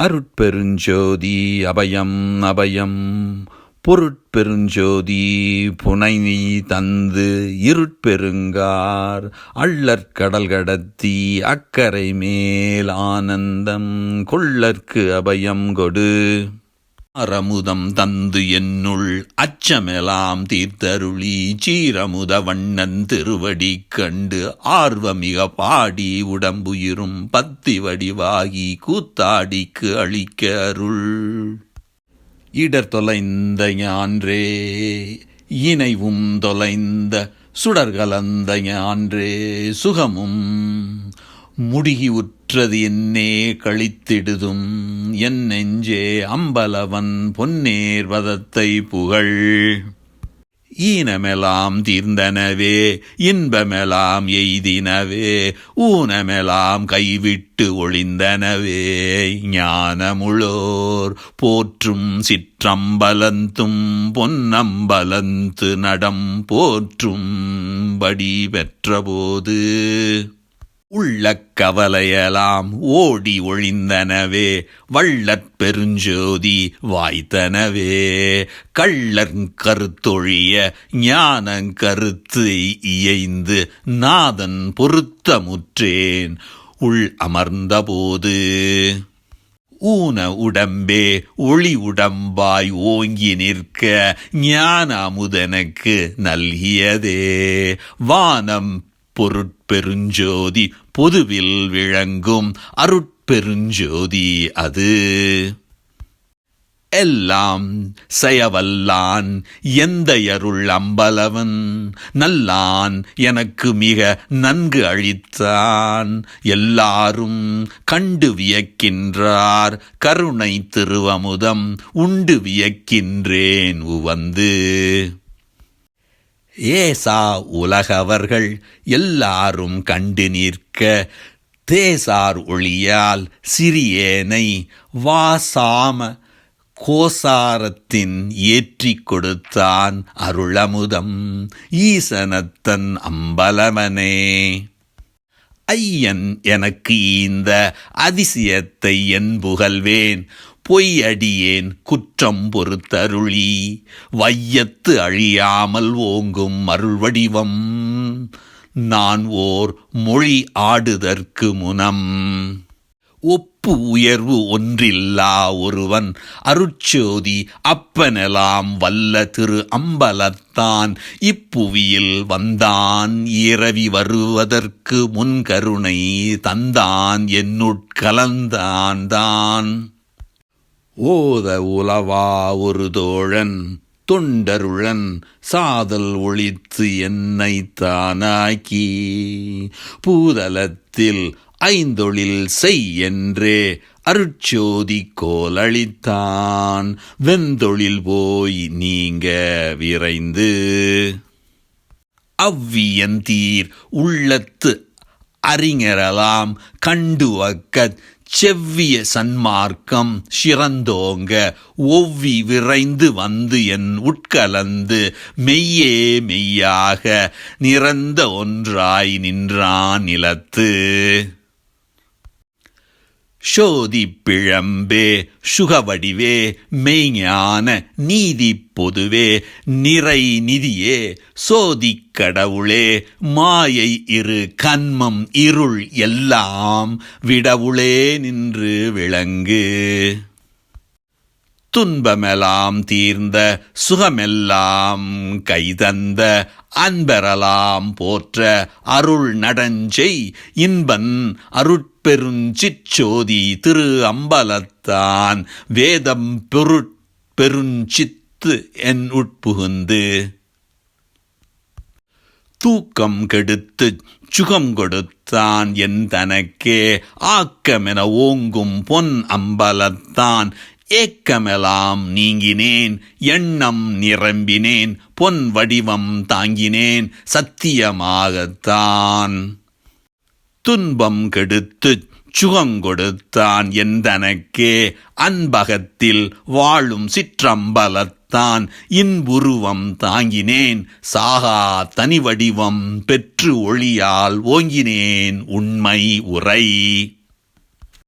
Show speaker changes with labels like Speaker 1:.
Speaker 1: அருட்பெருஞ்சோதி அபயம் அபயம். பொருட்பெருஞ்சோதி புனைநீ தந்து இருட்பெருங்கார். அள்ளற்கடல் கடத்தி அக்கரை மேல் ஆனந்தம். கொள்ளற்கு அபயம் கொடு. அறமுதம் தந்து என்னுள் அச்சமெலாம் தீர்த்தருளி சீரமுத வண்ணன் திருவடி கண்டு ஆர்வமிக பாடி உடம்புயிரும் பத்தி வடிவாகி கூத்தாடிக்கு அளிக்க அருள். இடர் தொலைந்த ஞான்றே இணைவும் தொலைந்த சுடர்கலந்த ஞான்றே சுகமும் முடுகி கற்றது என்னே கழித்திடுதும் என் நெஞ்சே அம்பலவன் பொன்னேர்வதத்தை புகழ். ஈனமெலாம் தீர்ந்தனவே இன்பமெலாம் எய்தினவே ஊனமெலாம் கைவிட்டு ஒளிந்தனவே. ஞானமுளோர் போற்றும் சிற்றம்பலந்தும் பொன்னம்பலந்து நடம் போற்றும். படி பெற்றபோது உள்ள கவலையலாம் ஓடி ஒழிந்தனவே வள்ளற் பெருஞ்சோதி வாய்த்தனவே. கள்ளன் கருத்தொழிய ஞானங் கருத்து இயைந்து நாதன் பொருத்தமுற்றேன். உள் அமர்ந்தபோது ஊன உடம்பே ஒளி உடம்பாய் ஓங்கி நிற்க ஞான அமுதனுக்கு நல்கியதே. வானம் பொருட்பெருஞ்சோதி பொதுவில் விளங்கும் அருட்பெருஞ்சோதி அது. எல்லாம் செயவல்லான் எந்த அருள் அம்பலவன் நல்லான் எனக்கு மிக நன்கு அழித்தான். எல்லாரும் கண்டு வியக்கின்றார் கருணை திருவமுதம் உண்டு வியக்கின்றேன் உவந்து. ஏசா உலகவர்கள் எல்லாரும் கண்டு நிற்க தேசார் ஒளியால் சிறியேனை வாசாம கோசாரத்தின் ஏற்றிக் கொடுத்தான் அருளமுதம். ஈசனத்தன் அம்பலமனே. ஐயன் எனக்கு இந்த அதிசயத்தை என் புகழ்வேன். பொய்யடியேன் குற்றம் பொறுத்தருளி. வையத்து அழியாமல் ஓங்கும் அருள்வடிவம். நான் ஓர் மொழி ஆடுதற்கு முனம். ஒப்பு உயர்வு ஒன்றில்லா ஒருவன். அருட்சோதி அப்பனெலாம் வல்ல திரு அம்பலத்தான். இப்புவியில் வந்தான் இரவி வருவதற்கு முன்கருணை தந்தான். என்னுட்கலந்தான் தான். ஓத உலவா ஒரு தோழன் தொண்டருழன் சாதல் ஒழித்து என்னை தானாக்கி. பூதலத்தில் ஐந்தொழில் செய் என்றே அருட்சோதி கோலளித்தான். வெந்தொழில் போய் நீங்க விரைந்து. அவ்வியந்தீர் உள்ளத்து அறிஞரலாம் கண்டு வக்கத் செவ்விய சன்மார்க்கம் சிறந்தோங்க. ஒவ்வி விரைந்து வந்து என் உட்கலந்து மெய்யே மெய்யாக நிறந்த ஒன்றாய் நின்றான் நிலத்து. சோதி பிழம்பே சுகவடிவே மெய்ஞான நீதி பொதுவே நிறை நிதியே சோதி கடவுளே மாயை இரு கண்மம் இருள் எல்லாம் விடவுளே நின்று விளங்கு. துன்பமெல்லாம் தீர்ந்த சுகமெல்லாம் கைதந்த அன்பரலாம் போற்ற அருள் நடஞ்செய் இன்பன் அருட் பெருஞ்சிச்சோதி திரு அம்பலத்தான். வேதம் பொருட் பெருஞ்சித்து என் உட்புகுந்து. தூக்கம் கெடுத்து சுகம் கொடுத்தான் என் தனக்கே. ஆக்கமென ஓங்கும் பொன் அம்பலத்தான். ஏக்கமெலாம் நீங்கினேன் எண்ணம் நிரம்பினேன் பொன் வடிவம் தாங்கினேன் சத்தியமாகத்தான். துன்பம் கெடுத்து சுகங்கொடுத்தான் எந்தனக்கே. அன்பகத்தில் வாழும் சிற்றம்பலத்தான் இன்புருவம் தாங்கினேன். சாகா தனி வடிவம் பெற்று ஒளியால் ஓங்கினேன் உண்மை உரை.